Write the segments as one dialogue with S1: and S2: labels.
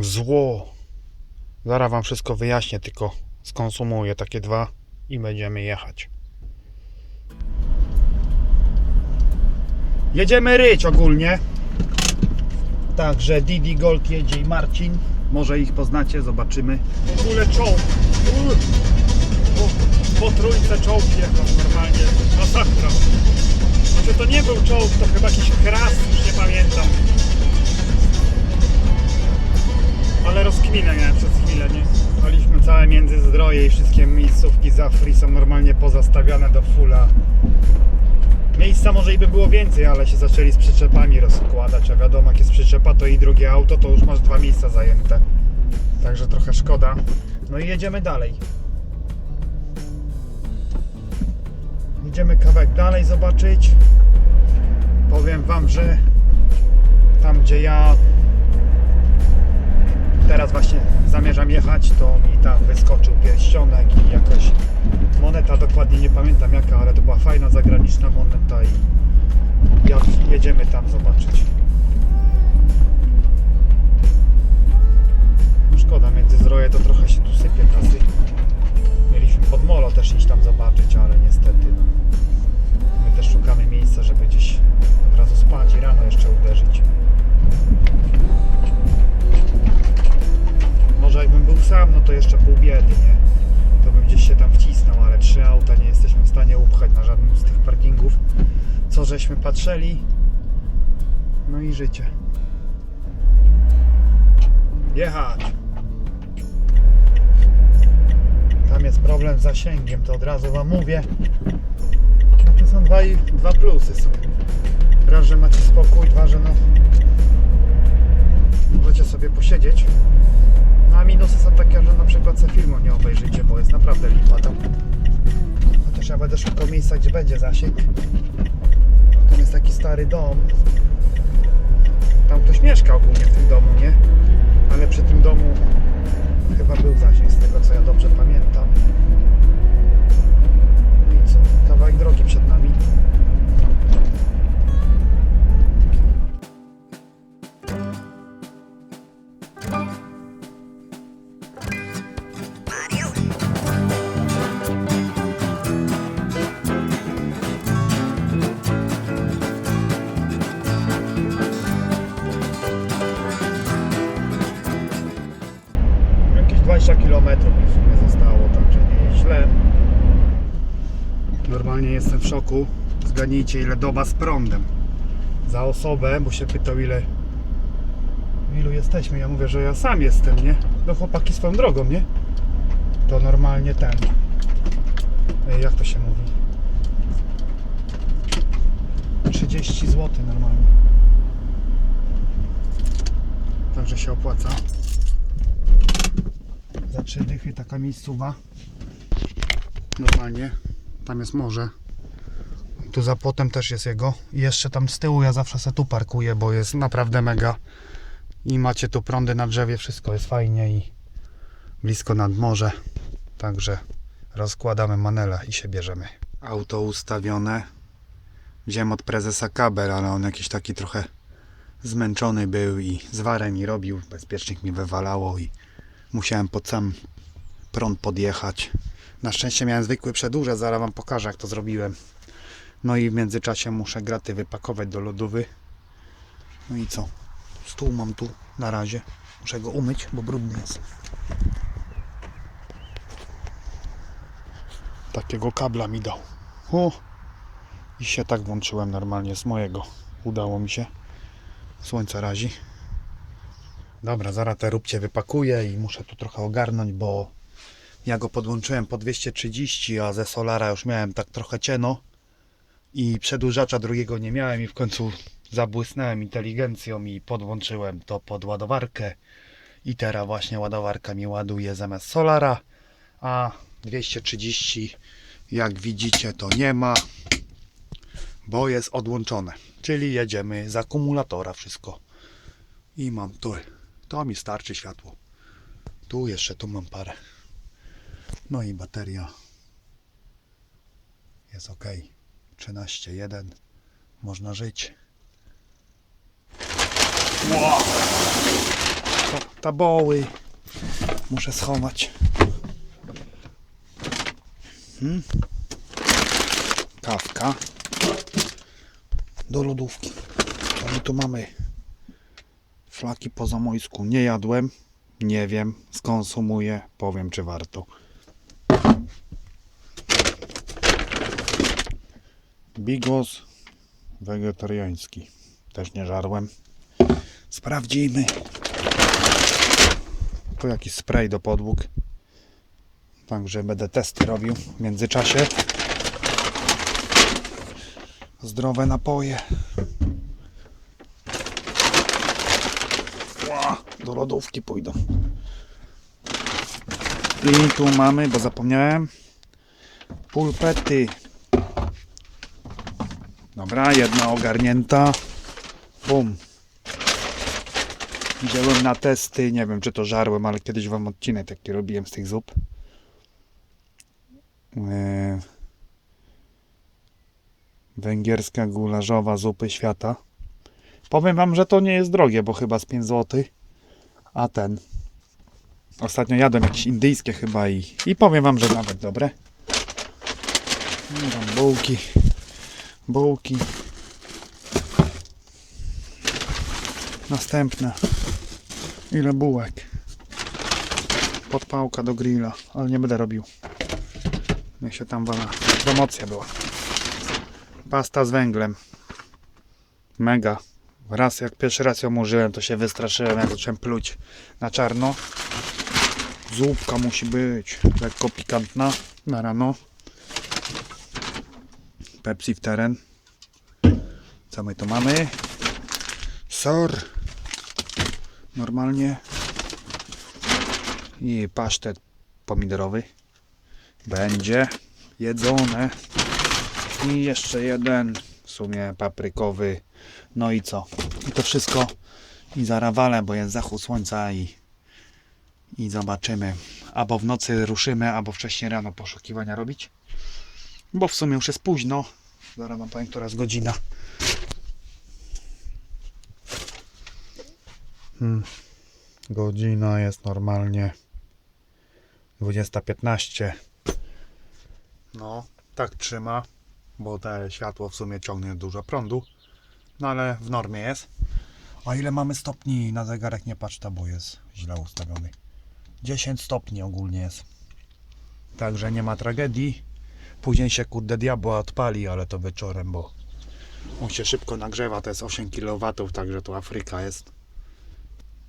S1: Zło. Zaraz wam wszystko wyjaśnię, tylko skonsumuję takie dwa i będziemy jechać. Jedziemy ryć ogólnie. Także Didi Gold jedzie i Marcin. Może ich poznacie, zobaczymy. W ogóle czołg. Po trójce czołg jechał normalnie. Masakra. Znaczy to nie był czołg, to chyba jakiś kras, już nie pamiętam. Ale rozkminę miałem przez chwilę, nie? Paliśmy całe Międzyzdroje i wszystkie miejscówki z Afri są normalnie pozastawione do fulla. Miejsca może i by było więcej, ale się zaczęli z przyczepami rozkładać, a wiadomo jak jest przyczepa to i drugie auto, to już masz dwa miejsca zajęte. Także trochę szkoda. No i jedziemy dalej. Idziemy kawałek dalej zobaczyć. Powiem wam, że tam gdzie ja teraz właśnie zamierzam jechać, to mi tam wyskoczył pierścionek i jakaś moneta, dokładnie nie pamiętam jaka, ale to była fajna zagraniczna moneta i ja, jedziemy tam zobaczyć. Co żeśmy patrzyli? No i życie. Jechać! Tam jest problem z zasięgiem, to od razu wam mówię. No to są dwa, dwa plusy są. Raz, że macie spokój, dwa, że no możecie sobie posiedzieć. No a minusy są takie, że na przykład se filmu nie obejrzycie, bo jest naprawdę lipa tam. Chociaż ja będę szukał miejsca, gdzie będzie zasięg. Tam jest taki stary dom. Tam ktoś mieszka ogólnie w tym domu, nie? Ale przy tym domu chyba był zasięg, z tego co ja dobrze pamiętam. No i co? Kawałek drogi przed nami. Szoku. Zgadnijcie ile doba z prądem. Za osobę, bo się pytał ile ilu jesteśmy. Ja mówię, że ja sam jestem, nie? No chłopaki swoją drogą, nie? To normalnie ten. Ej, Jak to się mówi? 30 zł normalnie. Także się opłaca za trzy dychy taka miejscowa. Normalnie. Tam jest morze. Tu za płotem też jest jego. I jeszcze tam z tyłu ja zawsze se tu parkuję, bo jest naprawdę mega. I macie tu prądy na drzewie, wszystko jest fajnie i blisko nad morze. Także rozkładamy manele i się bierzemy. Auto ustawione. Wziąłem od prezesa kabel, ale on jakiś taki trochę zmęczony był i z warem mi robił. Bezpiecznik mi wywalało i musiałem pod sam prąd podjechać. Na szczęście miałem zwykły przedłużę, zaraz wam pokażę jak to zrobiłem. No i w międzyczasie muszę graty wypakować do lodówy. No i co? Stół mam tu na razie. Muszę go umyć, bo brudny jest. Takiego kabla mi dał. O! I się tak włączyłem normalnie z mojego. Udało mi się. Słońce razi. Dobra, zaraz te róbcie wypakuję i muszę tu trochę ogarnąć, bo ja go podłączyłem po 230, a ze Solara już miałem tak trochę cieno i przedłużacza drugiego nie miałem i w końcu zabłysnąłem inteligencją i podłączyłem to pod ładowarkę i teraz właśnie ładowarka mi ładuje zamiast Solara, a 230 jak widzicie to nie ma, bo jest odłączone, czyli jedziemy z akumulatora wszystko i mam tu to mi starczy światło. Tu jeszcze, tu mam parę. No i bateria jest ok. 13.1. Można żyć. Wow. Taboły. Muszę schować. Hmm. Kawka. Do lodówki. My tu mamy? Flaki po zamojsku. Nie jadłem. Nie wiem. Skonsumuję. Powiem, czy warto. Bigos wegetariański. Też nie żarłem. Sprawdzimy. Tu jakiś spray do podłóg. Także będę testy robił w międzyczasie. Zdrowe napoje. Do lodówki pójdą. I tu mamy, bo zapomniałem, pulpety. Dobra, jedna ogarnięta. Bum. Wziąłem na testy, nie wiem czy to żarłem, ale kiedyś wam odcinek taki robiłem z tych zup. Yy, Węgierska gularzowa zupy świata. Powiem wam, że to nie jest drogie, bo chyba z 5 zł. A ten. Ostatnio jadłem jakieś indyjskie chyba i, i powiem wam, że nawet dobre. Tam bułki. Bułki. Następne. Ile bułek? Podpałka do grilla, ale nie będę robił. Niech się tam wala. Promocja była. Pasta z węglem. Mega. Raz jak pierwszy raz ją użyłem, to się wystraszyłem, jak zacząłem pluć na czarno. Zupka musi być lekko pikantna na rano. Pepsi w teren. Co my tu mamy? Sor. Normalnie. I pasztet pomidorowy. Będzie jedzone. I jeszcze jeden w sumie paprykowy. No i co? I to wszystko i zarawale, bo jest zachód słońca i, i zobaczymy. Albo w nocy ruszymy, albo wcześniej rano poszukiwania robić. Bo w sumie już jest późno. Zaraz wam powiem, która jest godzina. Hmm. Godzina jest normalnie 20.15. No, tak trzyma, bo te światło w sumie ciągnie dużo prądu. No ale w normie jest. A ile mamy stopni? Na zegarek nie patrz, ta, bo jest źle ustawiony. 10 stopni ogólnie jest. Także nie ma tragedii. Później się kurde diabła odpali, ale to wieczorem, bo on się szybko nagrzewa. To jest 8 kW, także to Afryka jest.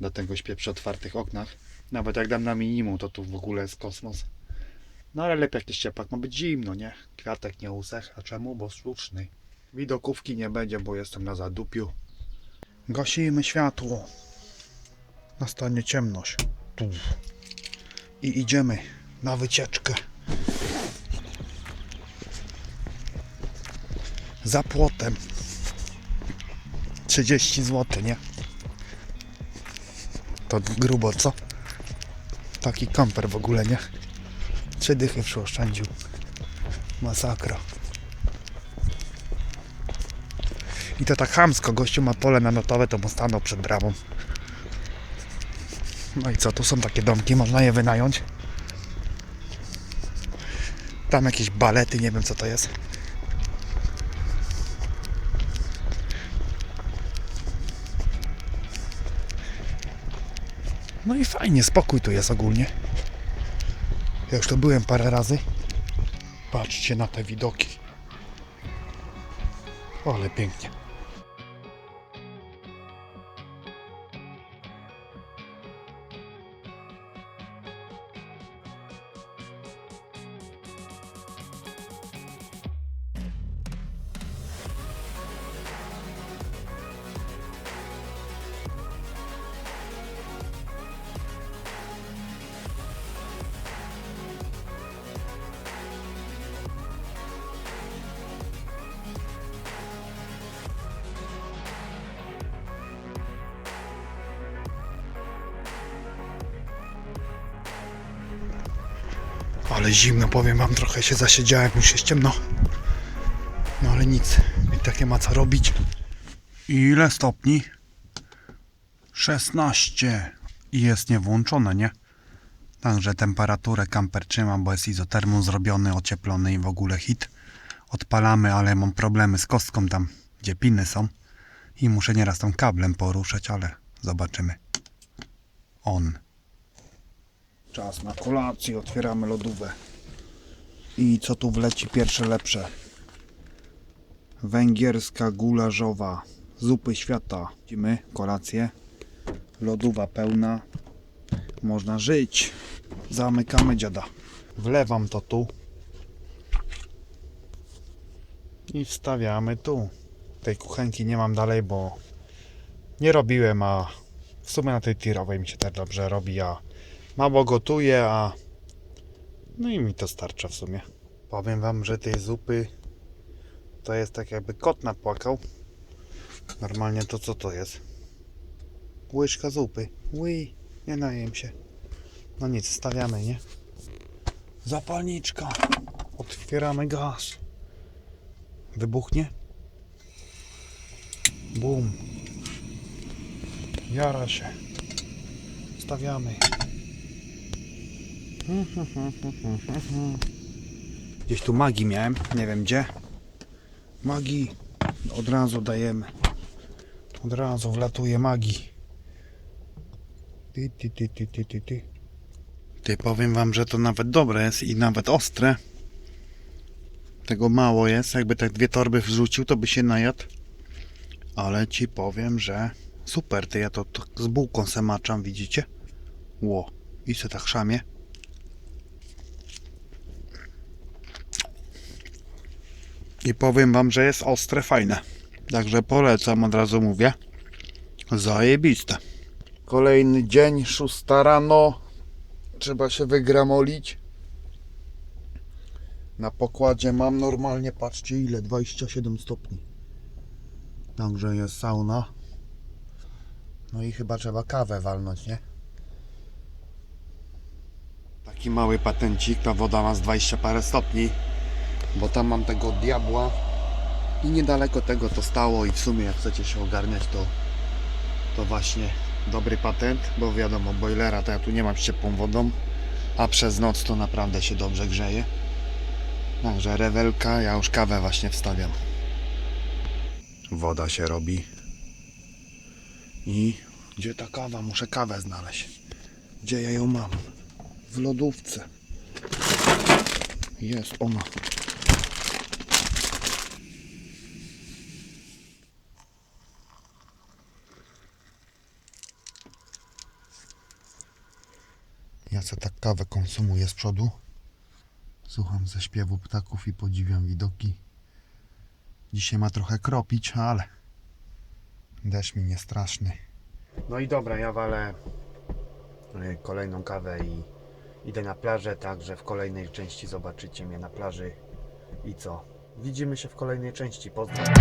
S1: Dlatego śpię przy otwartych oknach. Nawet jak dam na minimum, to tu w ogóle jest kosmos. No ale lepiej jakiś cieplak, ma być zimno, nie? Kwiatek nie usech, a czemu? Bo sztuczny. Widokówki nie będzie, bo jestem na zadupiu. Gasimy światło. Nastanie ciemność. I idziemy na wycieczkę. Za płotem. 30 zł, nie? To grubo, co? Taki kamper w ogóle, nie? Trzy dychy przyoszczędził. Masakra. I to tak chamsko, gościu ma pole namiotowe, to mu stanął przed bramą. No i co, tu są takie domki, można je wynająć. Tam jakieś balety, nie wiem co to jest. No i fajnie, spokój tu jest ogólnie. Ja już tu byłem parę razy. Patrzcie na te widoki. Ale pięknie. Ale zimno, powiem wam, trochę się zasiedziałem, już jest ciemno. No ale nic, i tak nie ma co robić. Ile stopni? 16. i jest niewłączone, nie? Także temperaturę kamper trzymam, bo jest izotermą zrobiony, ocieplony i w ogóle hit. Odpalamy, ale mam problemy z kostką tam, gdzie piny są. I muszę nieraz tam kablem poruszać, ale zobaczymy. On. Czas na kolację, otwieramy lodówkę. I co tu wleci pierwsze lepsze? Węgierska gularzowa. Zupy świata. Widzimy kolację. Lodowa pełna. Można żyć. Zamykamy dziada. Wlewam to tu. I wstawiamy tu. Tej kuchenki nie mam dalej, bo nie robiłem, a w sumie na tej tirowej mi się też dobrze robi, a mało gotuję, a no i mi to starcza w sumie. Powiem wam, że tej zupy to jest tak jakby kot napłakał. Normalnie to co to jest? Łyżka zupy. Ui, nie najem się. No nic, stawiamy, nie? Zapalniczka. Otwieramy gaz. Wybuchnie? Bum. Jara się. Stawiamy. Gdzieś tu magii miałem, nie wiem gdzie. Magii od razu dajemy. Od razu wlatuje magii. Ty, ty, ty, ty, ty, ty, ty. Ty powiem wam, że to nawet dobre jest i nawet ostre. Tego mało jest. Jakby tak dwie torby wrzucił, to by się najadł. Ale ci powiem, że super. Ty ja to, to z bułką se maczam, widzicie? Ło. I se tak szamie. I powiem wam, że jest ostre, fajne. Także polecam, od razu mówię. Zajebiste. Kolejny dzień, szósta rano. Trzeba się wygramolić. Na pokładzie mam normalnie, patrzcie ile, 27 stopni. Także jest sauna. No i chyba trzeba kawę walnąć, nie? Taki mały patencik, ta woda ma z 20 parę stopni. Bo tam mam tego diabła. I niedaleko tego to stało i w sumie jak chcecie się ogarniać to to właśnie dobry patent, bo wiadomo, boilera to ja tu nie mam z ciepłą wodą, a przez noc to naprawdę się dobrze grzeje. Także rewelka, ja już kawę właśnie wstawiam. Woda się robi. I gdzie ta kawa? Muszę kawę znaleźć. Gdzie ja ją mam? W lodówce. Jest ona. Ja co tak kawę konsumuję z przodu. Słucham ze śpiewu ptaków i podziwiam widoki. Dzisiaj ma trochę kropić, ale deszcz mi nie straszny. No i dobra, ja walę y, kolejną kawę i idę na plażę, także w kolejnej części zobaczycie mnie na plaży. I co? Widzimy się w kolejnej części. Pozdrawiam.